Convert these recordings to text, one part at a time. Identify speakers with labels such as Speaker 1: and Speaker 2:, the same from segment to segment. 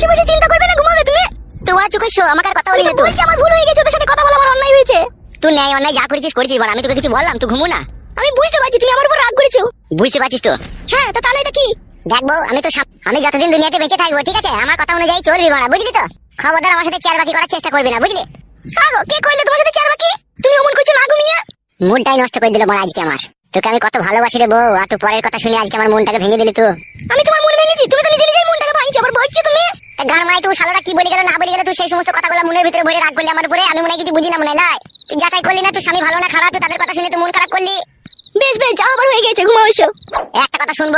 Speaker 1: বসে বসে চিন্তা করবে না ঘুমাবে তুমি? তোমার চোখে শো আমাকে আর কথা বলি না বলছি আমার ভুল হয়ে গেছে তোর সাথে কথা বলা আমার অন্যায় হয়েছে। তুই ন্যায় অন্যায় যা করেছিস করেছিস বল আমি তোকে কিছু বললাম তুই ঘুমো না। আমি বুঝতে পারছি তুমি আমার উপর রাগ করেছ। বুঝতে পারছিস তো? হ্যাঁ তা তাহলে এটা কি? দেখব আমি তো আমি যতদিন দুনিয়াতে বেঁচে থাকব ঠিক আছে? আমার কথা অনুযায়ী চলবি মারা বুঝলি তো? খবরদার আমার সাথে চেয়ার বাকি করার চেষ্টা করবি না বুঝলি? আগো কে কইলে তোমার সাথে চেয়ার বাকি তুমি অমন করছ না ঘুমিয়ে? মুডটাই নষ্ট করে দিল মারা আজকে আমার। তোকে আমি কত ভালোবাসি রে বউ আর তুই পরের কথা শুনে আজকে আমার মনটাকে ভেঙে দিলি তুই। আমি তোমার মন ভেঙেছি তুমি তো নিজে নিজেই মনটাকে ভাঙছো আবার বলছো তুমি গান মারাই তুই শালাটা কি বলি গেল না বলি গেল তুই সেই সমস্ত কথাগুলো মনের ভিতরে ভরে রাগ করলি আমার উপরে আমি মনে কিছু বুঝি না মনে লাই তুই যাচাই করলি না তুই স্বামী ভালো না খারাপ তুই তাদের কথা শুনে তুই মন খারাপ করলি। বেশ বেশ যাও আবার হয়ে গেছে ঘুমাও এসো। একটা কথা শুনব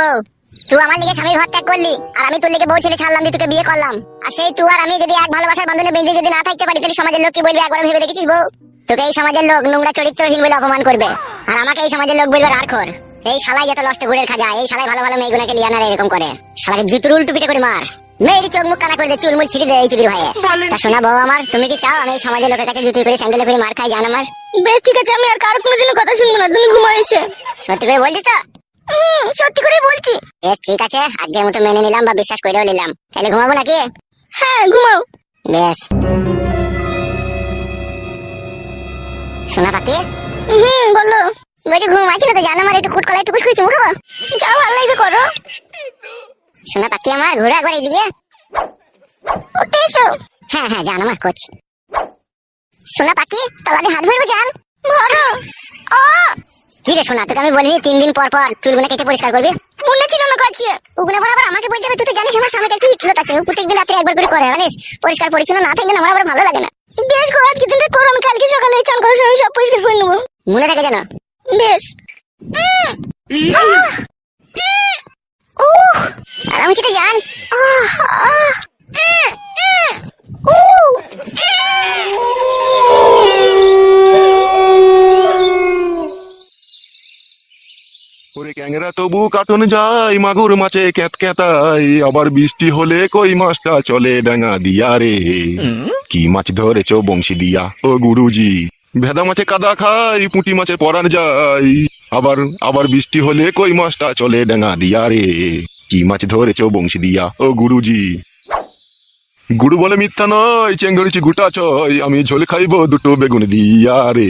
Speaker 1: তুই আমার লিগে স্বামীর ঘর ত্যাগ করলি আর আমি তোর লিগে বউ ছেলে ছাড়লাম দিয়ে তোকে বিয়ে করলাম। আর সেই তুই আর আমি যদি এক ভালোবাসার বন্ধনে বেঁধে যদি না থাকতে পারি তাহলে সমাজের লোক কি বলবে একবার ভেবে দেখেছিস বউ? তোকে এই সমাজের লোক নোংরা চরিত্রহীন বলে অপমান করবে। আর আমাকে এই সমাজের লোক বলবে রাখর এই শালাই যত নষ্ট ঘুরের খাজা এই শালাই ভালো ভালো মেয়েগুলোকে লিয়ানার এরকম করে। শালাকে জুতুর উল্টো পিটে করে মার। মেয়েরই চোখ মুখ কানা করে দে চুলমুল ছিড়ে দে এই চুদির ভাইয়ে। তা শোনা বউ আমার তুমি কি চাও আমি সমাজের লোকের কাছে জুতুই করে স্যান্ডেলে করে মার খাই জান আমার? বেশ ঠিক আছে আমি আর কারও কোনোদিনও কথা শুনব না তুমি ঘুমাও এসে। সত্যি করে বলছিস তো? সত্যি করে বলছি। বেশ ঠিক আছে আজকের মতো মেনে নিলাম বা বিশ্বাস করেও নিলাম। তাহলে ঘুমাবো নাকি? হ্যাঁ ঘুমাও। বেশ। শোনা পাখি? হুম বলো। বলছি ঘুম আছে না তো জানো আমার একটু কুটকলা একটু কুসকুস চুমু খাব যাও লাগবে করো। শোনা পাখি আমার ঘুরে একবার এইদিকে ওঠে এসো। হ্যাঁ হ্যাঁ জানো আমার কোচ শোনা পাখি তলাতে হাত ভরবো জান ভরো। ও! কি রে শোনা তোকে আমি বলিনি তিন দিন পর পর চুলগুলো কেটে পরিষ্কার করবি? মনে ছিল না কাজ ওগুলো আবার আবার আমাকে বলতে হবে তুই তো জানিস আমার স্বামীটা একটু হিটলত আছে। প্রত্যেকদিন রাত্রে একবার করে করে জানিস? পরিষ্কার পরিচ্ছন্ন না থাকলে আমার আবার ভালো লাগে না। বেশ গো আজকে দিন করো আমি কালকে সকালে চান করার সময় সব পরিষ্কার করে নেব। মনে থাকে যেন। বেশ। উহ, আরাম চিটে যান
Speaker 2: ক্যাংরা তবু কাটন যায় মাগুর মাছে ক্যাত ক্যাতাই আবার বৃষ্টি হলে কই মাছটা চলে ডাঙা দিয়া রে। কি মাছ ধরেছ বংশী দিয়া? ও গুরুজি ভেদা মাছে কাদা খাই পুঁটি মাছে পরার যাই আবার আবার বৃষ্টি হলে কই মাছটা চলে ডাঙা দিয়া রে? কি মাছ ধরেছ বংশী দিয়া? ও গুরুজি। গুরু বলে মিথ্যা নয় চেঙ্গড়িছি গুটা চয় আমি ঝোল খাইবো দুটো বেগুন দিয়া রে।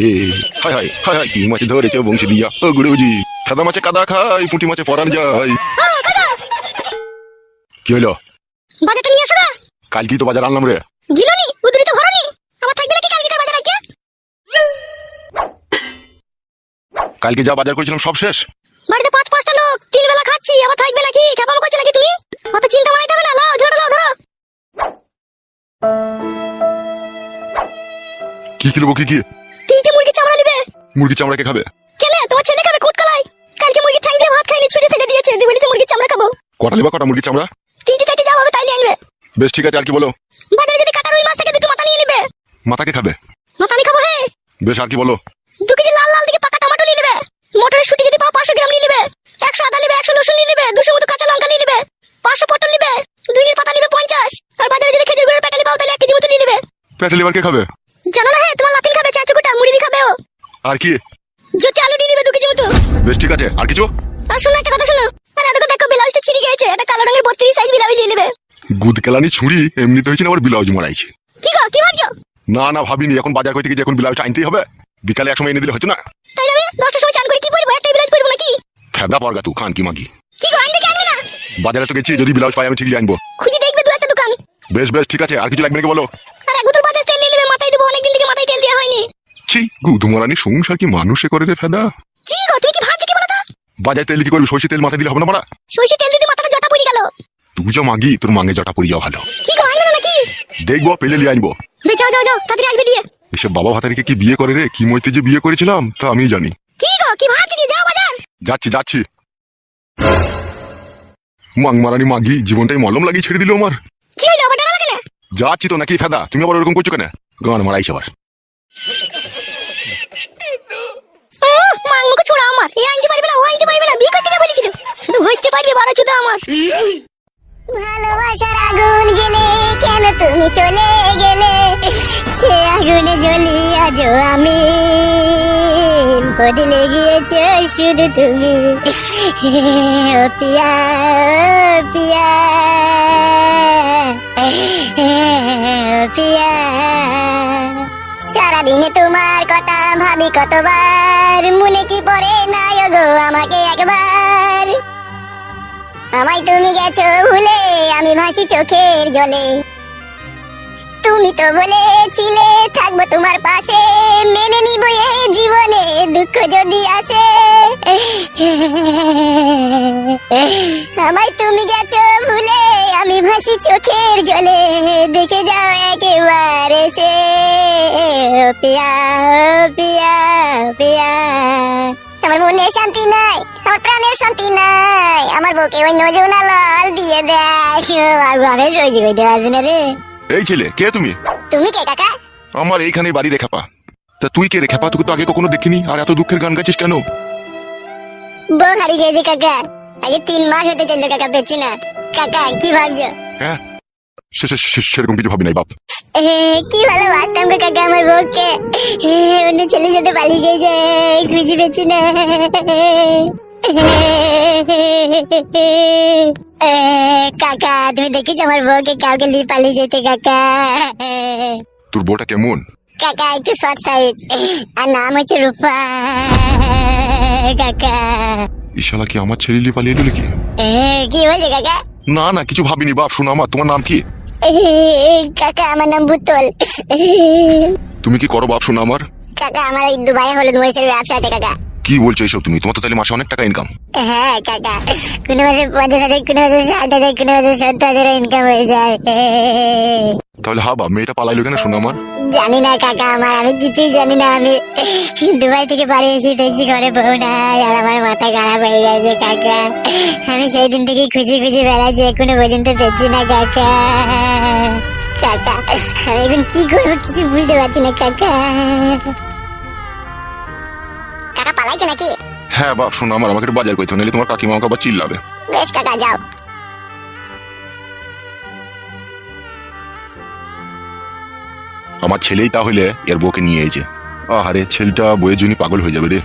Speaker 2: হায় হায় হায় হায় কি মাছ ধরেছ বংশী দিয়া? ও গুরুজি সাদা মাছে কাদা খাই পুঁটি মাছে পরান
Speaker 1: আহ,
Speaker 2: কি হলো
Speaker 1: বাজারটা নিয়ে আসো না।
Speaker 2: কাল কি তো বাজার আনলাম রে।
Speaker 1: গিলনি? কালকে
Speaker 2: যা বাজার করেছিলাম সব শেষ।
Speaker 1: বাড়িতে পাঁচ পাঁচটা লোক তিন বেলা খাচ্ছি আবার থাকবে নাকি? খেপাম করছ নাকি তুমি? অত চিন্তা মারাইতে হবে না লাও ধরো লাও ধরো।
Speaker 2: কি কিনবো কি কি?
Speaker 1: তিনটে মুরগি চামড়া নিবে।
Speaker 2: মুরগি চামড়া কে খাবে?
Speaker 1: কেন? তোমার ছেলে খাবে কুটকলাই। কালকে মুরগি ঠ্যাং দিয়ে ভাত খাইনি ছুঁড়ে ফেলে দিয়েছে। দিয়ে বলেছে মুরগির চামড়া খাব।
Speaker 2: কটা লিবা কটা মুরগি চামড়া?
Speaker 1: তিনটে চারটে যা হবে তাইলে আনবে।
Speaker 2: বেশ ঠিক আছে আর কি বলো?
Speaker 1: বাজারে যদি কাটা রুই মাছ থাকে দুটো মাথা নিয়ে নিবে।
Speaker 2: মাথাকে খাবে?
Speaker 1: মাথা আমি খাব হে।
Speaker 2: বেশ আর কি বলো?
Speaker 1: দু কেজি লাল লাল দিকে পাকা টমেটো নিয়ে নেবে মটরের শুটি যদি পাও পাঁচশো গ্রাম নিয়ে নেবে। একশো আদা নেবে একশো রসুন নিয়ে নেবে দুশো মতো কাঁচা লঙ্কা নিয়ে নেবে পাঁচশো পটল নিবে দুই পাতা নিবে পঞ্চাশ আর বাজারে যদি খেজুর গুড়ের প্যাকেলি পাও তাহলে এক কেজি মতো নিয়ে নেবে।
Speaker 2: পেটে লিবার কে খাবে?
Speaker 1: জানো না হে তোমার লাতিন খাবে চা চুকুটা মুড়ি দিয়ে খাবে ও।
Speaker 2: আর কি?
Speaker 1: জ্যোতি আলু নিয়ে নেবে দু কেজি মতো।
Speaker 2: বেশ ঠিক আছে। আর কিছু?
Speaker 1: আর শোনো একটা কথা শোনো। আর এদিকে দেখো ব্লাউজটা ছিঁড়ে গেছে এটা কালো রঙের বত্রিশ সাইজ ব্লাউজ নিয়ে নেবে।
Speaker 2: গুদ কেলানি ছুরি এমনিতে হয়েছে না আবার ব্লাউজ মারাইছে।
Speaker 1: কি গো কি ভাবছ?
Speaker 2: না না ভাবিনি। এখন বাজার করতে গিয়ে এখন ব্লাউজ আনতেই হবে? বিকালে এক সময় এনে দিলে হতো না?
Speaker 1: তাইলে আমি দশটার সময় চান করে কি পরবো? একটাই ব্লাউজ পরবো নাকি?
Speaker 2: ফেদা পরগা তু খান কি মাগি।
Speaker 1: কি গো আনবে কি আনবে না?
Speaker 2: বাজারে তো গেছি যদি ব্লাউজ পাই আমি ঠিকই আনব।
Speaker 1: খুঁজে দেখবে দু একটা দোকান।
Speaker 2: বেশ বেশ ঠিক আছে আর কিছু লাগবে নাকি বলো?
Speaker 1: আর এক বোতল বাজার তেল নিয়ে নেবে মাথায় দেবো অনেকদিন থেকে মাথায় তেল দেওয়া হয়নি।
Speaker 2: ছি গুদুমারানি সংসার কি মানুষে করে রে ফেদা?
Speaker 1: কি গো তুমি কি ভাবছ কি বলো তো?
Speaker 2: বাজার তেল কি করবি সর্ষে তেল মাথায় দিলে হবে না মারা
Speaker 1: সর্ষে তেল দিতে মাথাটা জটা পড়ে গেল।
Speaker 2: তুই যা মাগি তোর মাঙে জটা পড়ি যাও ভালো।
Speaker 1: কি গো আনবে না নাকি?
Speaker 2: দেখব পেলে লিয়ে আনব।
Speaker 1: বে যাও যাও যাও তাড়াতাড়ি আসবে দিয়ে।
Speaker 2: এসব বাবা ভাতারিকে কি বিয়ে করে রে? কি মইতে যে বিয়ে করেছিলাম তা আমি জানি।
Speaker 1: কি গো কি ভাবছ কি? যাও বাজার।
Speaker 2: যাচ্ছি যাচ্ছি। মাং মারানি মাগি জীবনটাই মলম লাগিয়ে ছেড়ে দিল আমার।
Speaker 1: কি আবার ডানা লাগে না
Speaker 2: যাচ্ছি তো নাকি ফেদা। তুমি আবার ওরকম করছ কেন? গান মারাইছে আবার।
Speaker 1: উহ, মাঙ্গুকে ছোড়া আমার। এই আনতে পারবে না ও আনতে পারবে না। বিয়ে করতে বলেছিল। শুধু হইতে পারবে বারো চুদা আমার। ভালোবাসার আগুন গেলে কেন তুমি চলে গেলে? সে আগুনে জ্বলি আজ আমি। বদলে গিয়েছে শুধু তুমি। পিয়া, ও পিয়া। পিয়া। সারাদিনে তোমার কথা ভাবি কতবার। মনে কি পড়ে না গো আমাকে একবার। আমায় তুমি গেছো ভুলে, আমি ভাসি চোখের জলে। তুমি তো বলেছিলে থাকব তোমার পাশে, মেনে নিব এই জীবনে দুঃখ যদি আসে। আমায় তুমি গেছো ভুলে, আমি ভাসি চোখের জলে, দেখে যাও একেবারে সে। পিয়া পিয়া পিয়া। আমার মনে শান্তি নাই আমার প্রাণের শান্তি নাই। আমার বুকে ওই নজনা লাল দিয়ে দেয়। আমি সহ্য করতে পারবি না রে।
Speaker 2: এই ছেলে কে তুমি?
Speaker 1: তুমি কে কাকা?
Speaker 2: আমার এইখানে বাড়ি রেখা পা তা তুই কে রেখা পা তোকে তো আগে কখনো দেখিনি। আর এত দুঃখের গান গাইছিস কেন?
Speaker 1: বউ হারিয়ে গেছে কাকা। আগে তিন মাস হতে চলল কাকা পেয়েছি না। কাকা কি ভাবছ?
Speaker 2: হ্যাঁ? সেরকম কিছু ভাবি নাই বাপ।
Speaker 1: কি ভালো বাসতাম গো কাকা আমার বউকে। অন্য ছেলের সাথে পালিয়ে গেছে খুঁজে পেয়েছি না। কাকা তুমি দেখেছ আমার বউকে কাউকে নিয়ে পালিয়ে যেতে কাকা?
Speaker 2: তোর বউটা কেমন?
Speaker 1: কাকা একটু শর্ট সাইজ আর নাম হচ্ছে রূপা কাকা।
Speaker 2: ইশালা কি আমার ছেলে নিয়ে পালিয়ে দিল কি
Speaker 1: কি বলছে কাকা?
Speaker 2: না না কিছু ভাবিনি বাপ শোনো আমার তোমার নাম কি?
Speaker 1: কাকা আমার নাম বুতল।
Speaker 2: তুমি কি করো বাপ শোনো আমার।
Speaker 1: কাকা আমার ওই দুবাই হলুদ মরিচের ব্যবসা আছে কাকা।
Speaker 2: কি বলছো এইসব তুমি? তোমার তো তাহলে মাসে অনেক টাকা ইনকাম
Speaker 1: হ্যাঁ কাকা। কোনো মাসে পঞ্চাশ হাজার কোনো মাসে ষাট হাজার কোনো মাসে সত্তর হাজার ইনকাম হয়ে যায়।
Speaker 2: তাহলে হা বাপ মেয়েটা পালাইলো কেন শোনো আমার?
Speaker 1: জানি না কাকা আমার। আমি কিছুই জানি না। আমি দুবাই থেকে বাড়ি এসে দেখছি ঘরে বউ নাই আর আমার মাথা খারাপ হয়ে গেছে কাকা। আমি সেই দিন থেকে খুঁজে খুঁজে বেড়াচ্ছি এখনও পর্যন্ত পেয়েছি না কাকা। কাকা আমি এখন কি করব? কিছু বুঝতে পারছি না কাকা। কাকা নাকি?
Speaker 2: হ্যাঁ বাপ শোনো আমার আমাকে একটু বাজার করতে হবে, নাহলে তোমার কাকিমা আমাকে আবার চিল্লাবে।
Speaker 1: বেশ কাকা যাও।
Speaker 2: আমার ছেলেই তাহলে এর বউকে নিয়ে এসেছে আহারে ছেলেটা বইয়ের জন্য পাগল হয়ে যাবে রে।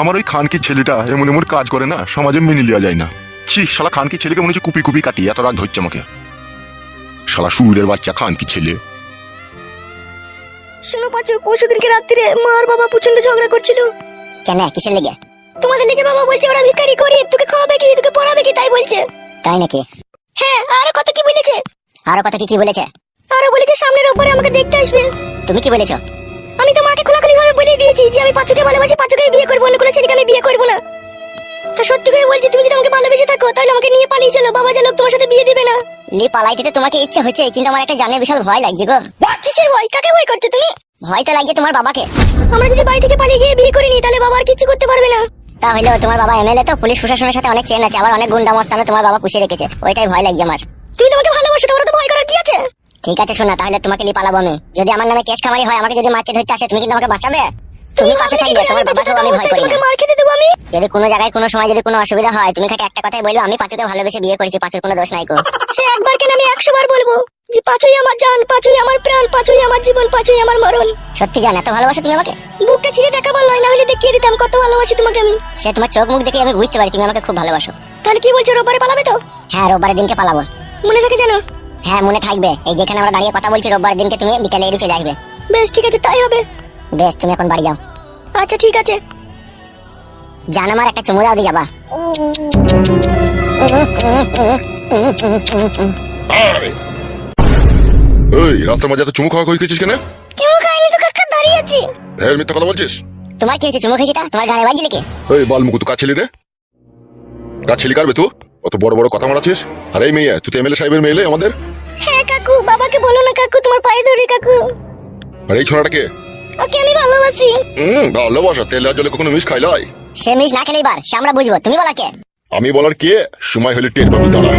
Speaker 2: আমার ওই খানকির ছেলেটা এমন এমন কাজ করে না সমাজে মেনে নেওয়া যায় না। ছি শালা খানকি ছেলেকে মনে হচ্ছে কুপি কুপি কাটি এত রাগ ধরছে আমাকে। শালা সুরের বাচ্চা খানকি ছেলে।
Speaker 3: শোনো পাঁচু পরশু দিনকে রাত্রিরে মা আর বাবা প্রচণ্ড ঝগড়া করছিল।
Speaker 1: কেন কিসের লেগে?
Speaker 3: তোমাদের লেগে বাবা বলছে ওরা ভিখারি গরিব তোকে খাওয়াবে কি তোকে পড়াবে কি তাই বলছে।
Speaker 1: তাই নাকি?
Speaker 3: হ্যাঁ আরও কত কি বলেছে?
Speaker 1: আরও কথা কি কি বলেছে?
Speaker 3: আরও বলেছে সামনের ওপরে আমাকে দেখতে আসবে।
Speaker 1: তুমি কি বলেছ?
Speaker 3: আমি তো মাকে খোলাখুলি ভাবে বলে দিয়েছি যে আমি পাঁচুকে ভালোবাসি পাঁচুকে বিয়ে করব অন্য কোনো ছেলেকে আমি বিয়ে করব না। তা সত্যি করে বলছি তুমি যদি আমাকে ভালোবেসে থাকো তাহলে আমাকে নিয়ে পালিয়ে চলো। বাবা যা লোক তোমার সাথে বিয়ে দিবে না।
Speaker 1: লি পালাই দিতে তোমাকে ইচ্ছে হচ্ছে কিন্তু আমার একটা জানে বিশাল ভয় লাগছে গো।
Speaker 3: কিসের ভয়? কাকে ভয় করছ তুমি?
Speaker 1: ভয় তো লাগছে তোমার বাবাকে।
Speaker 3: আমরা যদি বাড়ি থেকে পালিয়ে গিয়ে বিয়ে করিনি তাহলে বাবা আর কিছু করতে পারবে না।
Speaker 1: তাহলে তোমার বাবা এমএলএ তো পুলিশ প্রশাসনের সাথে অনেক চেন আছে আবার অনেক গুন্ডা মস্তানে তোমার বাবা পুষে রেখেছে। ওইটাই ভয় লাগছে আমার।
Speaker 3: তুমি তোমাকে ভালোবাসো তোমার তো ভয় করার কি আছে?
Speaker 1: ঠিক আছে শোনা তাহলে তোমাকে লি পালাবো আমি। যদি আমার নামে কেস খামারি হয় আমাকে যদি মারতে ধরতে আসে তুমি কিন্তু আমাকে বাঁচাবে? তুমি পাশে থাকলে তোমার বাবাকেও আমি ভয় করি না।
Speaker 3: মার খেতে দেবো আমি?
Speaker 1: যদি কোনো জায়গায় কোনো সময় যদি কোনো অসুবিধা হয় তুমি খালি একটা কথাই বলব আমি পাঁচুকে ভালোবেসে বিয়ে করেছি পাঁচুর কোনো দোষ নাই কো।
Speaker 3: সে একবার কেন আমি একশো বার বলব? যে পাঁচই আমার জান পাঁচই আমার প্রাণ পাঁচই আমার জীবন পাঁচই আমার মরণ।
Speaker 1: সত্যি জান এত ভালোবাসো তুমি আমাকে?
Speaker 3: বুকটা ছিঁড়ে দেখাবার নয় না হলে দেখিয়ে দিতাম কত ভালোবাসি তোমাকে আমি।
Speaker 1: সে তোমার চোখ মুখ দেখে আমি বুঝতে পারি তুমি আমাকে খুব ভালোবাসো।
Speaker 3: তাহলে কি বলছো রোববারে পালাবে তো?
Speaker 1: হ্যাঁ রোববারের দিনকে পালাবো।
Speaker 3: মনে থাকে জানো
Speaker 1: হ্যাঁ মনে থাকবে। এই যেখানে আমরা দাঁড়িয়ে কথা বলছি রোববার দিনকে তুমি বিকালে চলে আসবে।
Speaker 3: বেশ ঠিক আছে তাই হবে।
Speaker 1: বেশ তুমি এখন বাড়ি যাও।
Speaker 3: আচ্ছা ঠিক আছে।
Speaker 1: জান আমার একটা চুমু দাও দিয়ে যাবা।
Speaker 2: এই রাস্তার মাঝে এত চুমু খাওয়া করে খেয়েছিস কেন?
Speaker 3: কেউ খাইনি তো কাকা দাঁড়িয়ে আছি।
Speaker 2: হ্যাঁ মিথ্যা কথা বলছিস?
Speaker 1: তোমার কি হয়েছে চুমু খেয়েছিটা তোমার গানে বাজলি কি
Speaker 2: এই বালমুকু তো কার ছেলে রে কার ছেলে কারবে তুই? অত বড় বড় কথা মারাছিস? আর এই মেয়ে তুই তো এমএলএ সাহেবের মেয়ে আমাদের।
Speaker 3: হ্যাঁ কাকু বাবাকে বলো না কাকু তোমার পায়ে ধরে কাকু।
Speaker 2: আর এই ছোড়াটাকে?
Speaker 3: ওকে আমি ভালোবাসি।
Speaker 2: হুম ভালোবাসা তেল আর জলে কখনো মিস খাইলাই?
Speaker 1: সে মিস না খেলে এবার সে আমরা বুঝব। তুমি বলা কে?
Speaker 2: আমি বলার কে? সময় হলে টের পাবি দাঁড়া।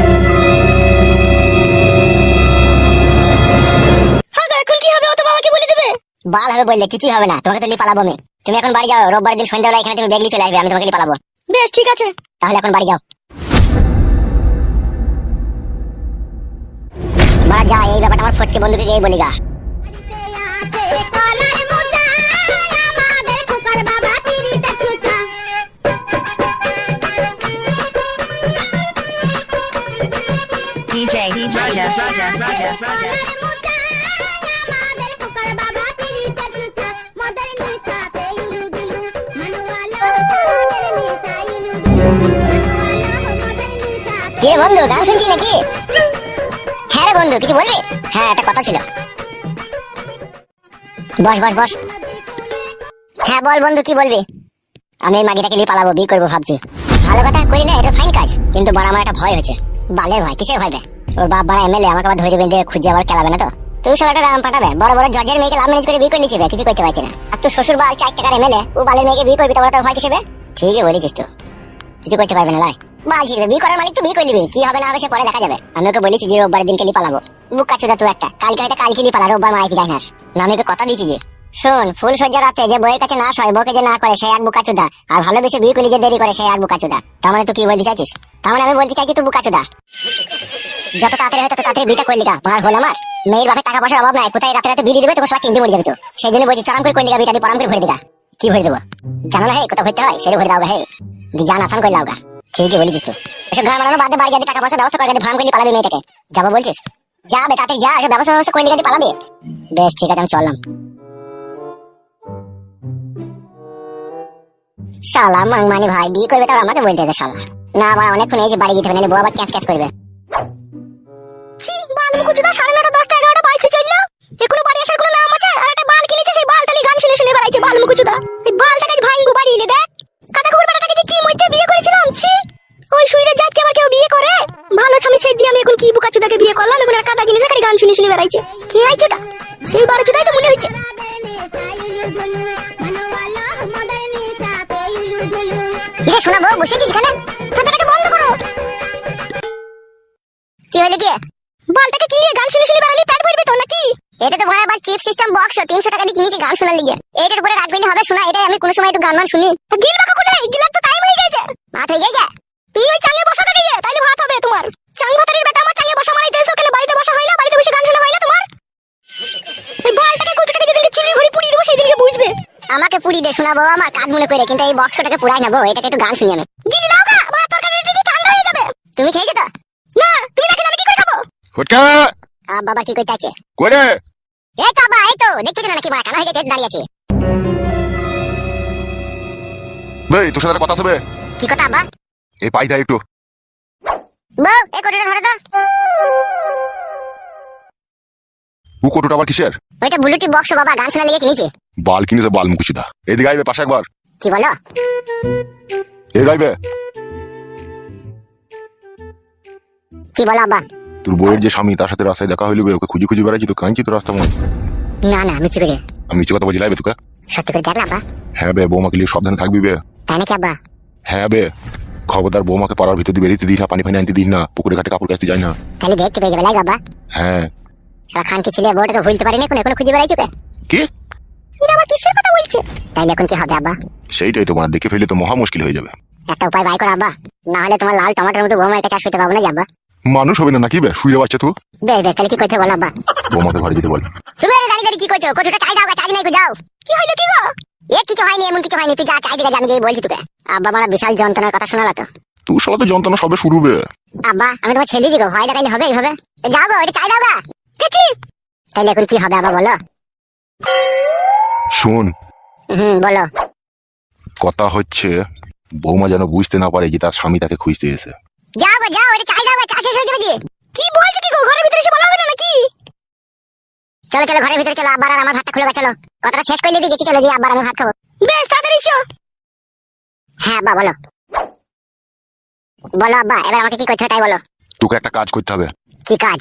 Speaker 3: এখন কি হবে ও তো বাবাকে বলে দেবে
Speaker 1: বাল হবে বললে কিছুই হবে না তোমাকে তো লি পালাবো আমি তুমি এখন বাড়ি যাও রোববার দিন সন্ধ্যাবেলা এখানে তুমি বেগলি চলে আসবে আমি তোমাকে লি পালাবো
Speaker 3: বেশ ঠিক আছে
Speaker 1: তাহলে এখন বাড়ি যাও বাড়া যা এই ব্যাপারটা আমার ফটকে বন্ধুকে গিয়ে বলি গা
Speaker 4: DJ, DJ, Raja, Raja, Raja, Raja.
Speaker 1: বন্ধু, গান শুনছিস নাকি? হ্যাঁ রে বন্ধু, কিছু বলবি? হ্যাঁ একটা কথা ছিল। বস বস বস। হ্যাঁ বল বন্ধু, কি বলবি? আমি এই মাগিটাকে নিয়ে পালাবো, বিয়ে করব ভাবছি। ভালো কথা করি না এটা ফাইন কাজ, কিন্তু বড় আমার একটা ভয় হচ্ছে বালের ভয়, কিসের ভয় দেয় ওর বাপ বড় এমএলএ, আমাকে আবার ধরে বেঁধে খুঁজে আবার খেলাবে না তো? তুই সব একটা পাঠাবে, বড় বড় জজের মেয়েকে লাভ ম্যানেজ করে বিয়ে করে নিচ্ছে কিছু করতে পারছি না। আর তোর শ্বশুর বাল চার টাকার এমএলএ, ও বালের মেয়েকে বিয়ে করবি তো তোর ভয় কিসেবে ঠিকই বলেছিস তো। কিছু করতে পারবে না, লাই। ছিড়বে বিয়ে করার মালিক তো কি হবে না হবে সে পরে দেখা যাবে। আমি ওকে বলেছি যে রোববার নিয়ে পালাবো। বুক তুই একটা। কালকে হয়তো কালকে পালা, রোববার মারাই যায় না আমি ওকে কথা যে, শোন, ফুল সজ্জা রাতে যে বইয়ের কাছে না সয় বউকে যে না করে এক বুকাচুদা আর ভালোবেসে বিয়ে যে দেরি করে এক বুকাচুদা মানে তুই কি বলতে চাইছিস? মানে আমি বলতে চাইছি তুই বুকাচুদা যত তাড়াতাড়ি হয় তত তাড়াতাড়ি বিটা করলি গা। হল আমার। মেয়ের বাপে টাকা পয়সার অভাব নাই। কোথায় রাতে রাতে দিবে? তোকে সব কিনতে মরে যাবে তো। সেই জন্য বলছি, চরাম করে করলি গা বিটা দিয়ে পরাম করে ভরে দিগা কি ভরে দেবো? জানো না হে, কোথাও ভরতে হয়? সেটা ভরে দাও হে। জান আসান করে লাও গা। ঠিকই বলেছিস তুই। এসব ঘর মারানো বাদে বাড়ি গিয়ে টাকা পয়সা ব্যবস্থা করে ভাম করলি পালাবি মেয়েটাকে। যাব বলছিস? যাবে তাড়াতাড়ি যা, এসব ব্যবস্থা ব্যবস্থা করলি গিয়ে পালাবি। বেশ, ঠিক আছে, আমি চললাম। শালা মাংমানি ভাই, বিয়ে করবে তাও আমাকে বলতে হবে শালা। না, আবার অনেকক্ষণ এই যে বাড়ি যেতে হবে নাহলে বউ আবার ক্যাচ ক্যাচ করবে।
Speaker 3: বাল মুকুচুদা সাড়ে নটা, দশটা, এগারোটা বাইক চলল। এখনও বাড়ি আসার কোনো নাম আছে? আর একটা বাল কিনেছে, সেই বালটালি গান শুনে শুনে বেড়াইছে, বাল মুকুচুদা এই বালটাকে ভাইঙ্গু বাড়ি এলে দেখ বেড়াইছে কে আইছে ওটা? সেই বারো চুদাই তো মনে হয়েছে
Speaker 1: কিরে শোনা বউ বসেছিস কেন
Speaker 3: কাদাটাকে বন্ধ করো।
Speaker 1: কি হলো কি?
Speaker 3: বালটাকে কিনে গান শুনে শুনে বেড়ালি পেট ভরবে তো নাকি?
Speaker 1: এটা তো ভরা চিপ সিস্টেম বক্স তিনশো টাকা দিয়ে কিনেছি গান শোনার লিগে। এটার উপরে রাত হবে শোনা এটাই আমি কোনো সময় একটু গান মান শুনি।
Speaker 3: গিল বাকা কোনে গিলার তো টাইম হয়ে গেছে।
Speaker 1: ভাত হয়ে গেছে?
Speaker 3: তুমি ওই চাঙে বসা গিয়ে তাইলে ভাত হবে তোমার। চাং ভাতারের বেটা আমার চাঙে বসা মারাইতে এসো কেন বাড়িতে বসা হয় না? বাড়িতে বসে গান শোনা হয় না তোমার এই বালটাকে যেদিনকে পুড়িয়ে দেবো বুঝবে।
Speaker 1: আমাকে পুরি দিয়ে শোনাবো আমার কাজ মনে করে কিন্তু এই বক্সটাকে পুরাই নেব এটাকে একটু গান শুনি আমি।
Speaker 3: গিলি লাও গা বা তরকারি যদি ঠান্ডা হয়ে যাবে।
Speaker 1: তুমি খেয়েছো তো?
Speaker 3: না তুমি না খেলে আমি কি করে খাব?
Speaker 2: ফটকা!
Speaker 1: আ, বাবা কি করতে আছে
Speaker 2: করে!
Speaker 1: এই তো বাবা এই তো দেখতেছো না নাকি? মারা কানা হয়ে গেছে দাঁড়িয়ে আছে।
Speaker 2: ভাই তোর সাথে কথা হবে
Speaker 1: কি কথা আব্বা?
Speaker 2: এই পাইটা একটু।
Speaker 1: বউ এই কোটোটা ধরো তো।
Speaker 2: ও আবার কিসের?
Speaker 1: ওইটা ব্লুটুথ বক্স বাবা গান লিগে কিনেছে।
Speaker 2: বাল কিনেছে বাল মুকুচিদা এদিকে আইবে পাশে একবার।
Speaker 1: কি বলো?
Speaker 2: এ গাইবে
Speaker 1: কি বলো আব্বা?
Speaker 2: তোর বইয়ের যে স্বামী তার সাথে রাস্তায় দেখা হইল ওকে খুঁজি খুঁজি বেড়াচ্ছি তো কাঁদছি তো রাস্তা মনে
Speaker 1: না না মিছি করে।
Speaker 2: আমি মিছে কথা বলছি লাইবে তোকে?
Speaker 1: সত্যি করে দেখলা আব্বা?
Speaker 2: হ্যাঁ বে বৌমাকে নিয়ে সাবধানে থাকবি বে।
Speaker 1: তাই নাকি আব্বা?
Speaker 2: হ্যাঁ বে খবরদার বৌমাকে পাড়ার ভিতর দিয়ে বেরিয়ে দিস না পানি ফানি আনতে দিস না পুকুরে ঘাটে কাপড় কাচতে যায় না।
Speaker 1: তাহলে দেখতে পেয়ে যাবে আব্বা।
Speaker 2: হ্যাঁ।
Speaker 1: খানকে ছেলে বউটাকে ভুলতে পারিনি এখন এখন খুঁজে বেড়াইছো কে?
Speaker 3: আবার কিসের কথা বলছে?
Speaker 1: তাইলে এখন কি হবে আব্বা?
Speaker 2: সেইটাই তোমার দেখে ফেলে তো মহা মুশকিল হয়ে যাবে।
Speaker 1: একটা উপায় বাই করো আব্বা। না হলে তোমার লাল টমাটোর মতো বৌমা একটা চাষ করতে পারব না
Speaker 2: মানুষ হবে না নাকি বে? শুয়ে বাচ্চা
Speaker 1: বেশ তাহলে কি করতে বলো আব্বা?
Speaker 2: বৌমাকে ঘরে যেতে বল।
Speaker 1: তুমি দাঁড়িয়ে দাঁড়িয়ে কি করছ? কতটা চাই দাও চাই নাই যাও।
Speaker 3: কি হইল কি গো?
Speaker 1: এ কিছু হয়নি এমন কিছু হয়নি। তুই যা চাই দিলে আমি যেই বলছি তোকে। আব্বা আমার বিশাল যন্ত্রণার কথা শোনালো তো।
Speaker 2: তুই সালা তো যন্ত্রণা সবে শুরু বে।
Speaker 1: আব্বা আমি তোমার ছেলে দিগো ভয় দেখাইলে হবে এইভাবে? যাও গো এটা চাই দাও গা। তাহলে এখন কি হবে আব্বা বলো?
Speaker 2: শোন।
Speaker 1: হুম বলো।
Speaker 2: কথা হচ্ছে বৌমা যেন বুঝতে না পারে যে তার স্বামী তাকে খুঁজতে এসে
Speaker 1: যাও গো যাও এটা চাই দাও চা শেষ হয়ে যাবে
Speaker 3: কি বলছো কি গো ঘরের ভিতরে এসে বলা হবে না নাকি?
Speaker 1: চলো চলো ঘরের ভিতরে চলো আব্বার আর আমার ভাতটা খুলে চলো। কথাটা শেষ করলে দিয়ে গেছি চলো দিয়ে আব্বার আমি ভাত খাব।
Speaker 3: বেশ তাড়াতাড়ি এসো।
Speaker 1: হ্যাঁ আব্বা বলো। বলো আব্বা এবার আমাকে কি করতে হবে তাই বলো।
Speaker 2: তোকে একটা কাজ করতে হবে।
Speaker 1: কি কাজ?